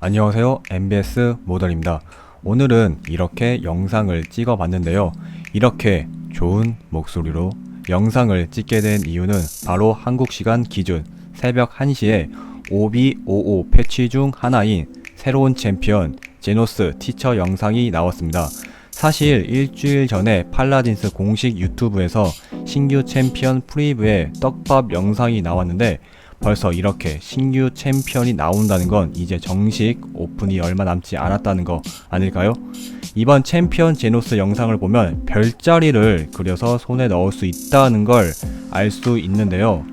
안녕하세요. MBS 모델입니다. 오늘은 이렇게 영상을 찍어 봤는데요. 이렇게 좋은 목소리로 영상을 찍게 된 이유는 바로 한국 시간 기준 새벽 1시에 OB55 패치 중 하나인 새로운 챔피언 제노스 티처 영상이 나왔습니다. 사실 일주일 전에 팔라딘스 공식 유튜브에서 신규 챔피언 프리뷰의 떡밥 영상이 나왔는데 벌써 이렇게 신규 챔피언이 나온다는 건 이제 정식 오픈이 얼마 남지 않았다는 거 아닐까요? 이번 챔피언 제노스 영상을 보면 별자리를 그려서 손에 넣을 수 있다는 걸 알 수 있는데요.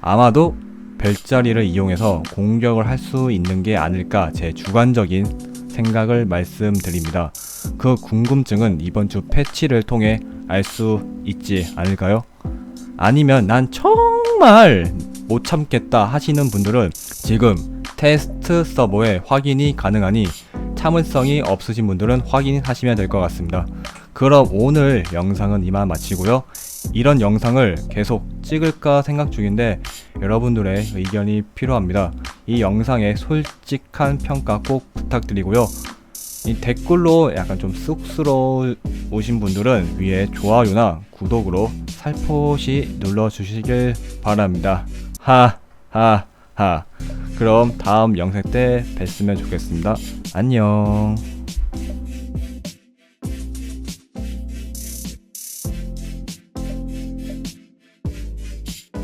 아마도 별자리를 이용해서 공격을 할 수 있는 게 아닐까 제 주관적인 생각을 말씀드립니다. 그 궁금증은 이번 주 패치를 통해 알 수 있지 않을까요? 아니면 난 정말 못 참겠다 하시는 분들은 지금 테스트 서버에 확인이 가능하니 참을성이 없으신 분들은 확인하시면 될 것 같습니다. 그럼 오늘 영상은 이만 마치고요. 이런 영상을 계속 찍을까 생각 중인데 여러분들의 의견이 필요합니다. 이 영상의 솔직한 평가 꼭 부탁드리고요. 이 댓글로 약간 좀 쑥스러우신 분들은 위에 좋아요나 구독으로 살포시 눌러주시길 바랍니다. 하 하 하. 그럼 다음 영상 때 뵀으면 좋겠습니다. 안녕.